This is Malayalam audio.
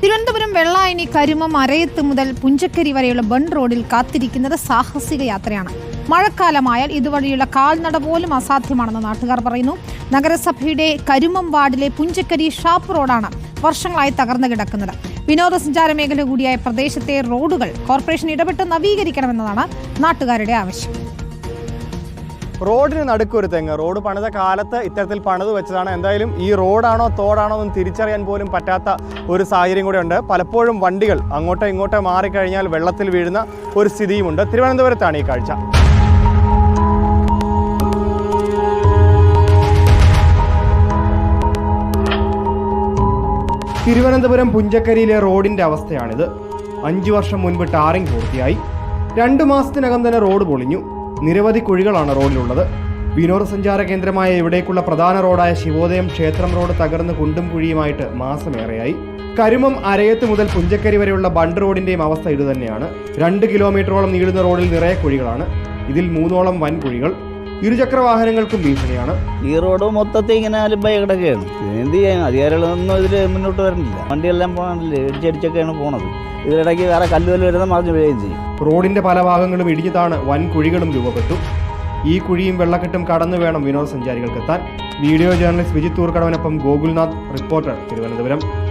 തിരുവനന്തപുരം വെള്ളായണി കരുമം അരയത്ത് മുതൽ പുഞ്ചക്കരി വരെയുള്ള ബൺ റോഡിൽ കാത്തിരിക്കുന്നത് സാഹസിക യാത്രയാണ്. മഴക്കാലമായാൽ ഇതുവഴിയുള്ള കാൽനട പോലും അസാധ്യമാണെന്ന് നാട്ടുകാർ പറയുന്നു. നഗരസഭയുടെ കരുമം വാർഡിലെ പുഞ്ചക്കരി ഷാപ്പ് റോഡാണ് വർഷങ്ങളായി തകർന്നു കിടക്കുന്നത്. വിനോദസഞ്ചാര മേഖല കൂടിയായ പ്രദേശത്തെ റോഡുകൾ കോർപ്പറേഷൻ ഇടപെട്ട് നവീകരിക്കണമെന്നതാണ് നാട്ടുകാരുടെ ആവശ്യം. റോഡിന് നടുക്കൊരു തെങ്ങ്. റോഡ് പണിത കാലത്ത് ഇത്തരത്തിൽ പണിത് വെച്ചതാണ്. എന്തായാലും ഈ റോഡാണോ തോടാണോ എന്ന് തിരിച്ചറിയാൻ പോലും പറ്റാത്ത ഒരു സാഹചര്യം കൂടെ ഉണ്ട്. പലപ്പോഴും വണ്ടികൾ അങ്ങോട്ടോ ഇങ്ങോട്ടോ മാറിക്കഴിഞ്ഞാൽ വെള്ളത്തിൽ വീഴുന്ന ഒരു സ്ഥിതിയുമുണ്ട്. തിരുവനന്തപുരത്താണ് ഈ കാഴ്ച. തിരുവനന്തപുരം പുഞ്ചക്കരിയിലെ റോഡിന്റെ അവസ്ഥയാണിത്. അഞ്ചു വർഷം മുൻപ് ടാറിംഗ് പൂർത്തിയായി. രണ്ടു മാസത്തിനകം തന്നെ റോഡ് പൊളിഞ്ഞു. നിരവധി കുഴികളാണ് റോഡിലുള്ളത്. വിനോദസഞ്ചാര കേന്ദ്രമായ ഇവിടേക്കുള്ള പ്രധാന റോഡായ ശിവോദയം ക്ഷേത്രം റോഡ് തകർന്ന് കുണ്ടും കുഴിയുമായിട്ട് മാസമേറെയായി. കരുമം അരയത്ത് മുതൽ പുഞ്ചക്കരി വരെയുള്ള ബണ്ട് റോഡിന്റെയും അവസ്ഥ ഇതുതന്നെയാണ്. രണ്ട് കിലോമീറ്ററോളം നീളുന്ന റോഡിൽ നിറയെ കുഴികളാണ്. ഇതിൽ മൂന്നോളം വൻ കുഴികൾ ഇരുചക്ര വാഹനങ്ങൾക്കും ഭീഷണിയാണ്. ഈ റോഡ് മൊത്തത്തിൽ ഇങ്ങനെ അലമ്പായി കിടക്കുകയാണ് എന്ത് ചെയ്യാൻ? അധികാരികളൊന്നും ഇതിൽ മുന്നോട്ട് വരണില്ല. വണ്ടിയെല്ലാം പോകണില്ലേ ഇടിച്ചടിച്ചൊക്കെയാണ് പോണത്. ഇതിനിടയ്ക്ക് വേറെ കല്ലുകല്ല് വരുന്ന മറിഞ്ഞു വീഴുകയും ചെയ്യും. റോഡിന്റെ പല ഭാഗങ്ങളും ഇടിഞ്ഞതാണ് വൻ കുഴികളും രൂപപ്പെട്ടു. ഈ കുഴിയും വെള്ളക്കെട്ടും കടന്നു വേണം വിനോദസഞ്ചാരികൾക്ക് എത്താൻ വീഡിയോ ജേർണലിസ്റ്റ് വിജിത് തൂർക്കടവനൊപ്പം ഗോകുൽനാഥ് റിപ്പോർട്ടർ തിരുവനന്തപുരം.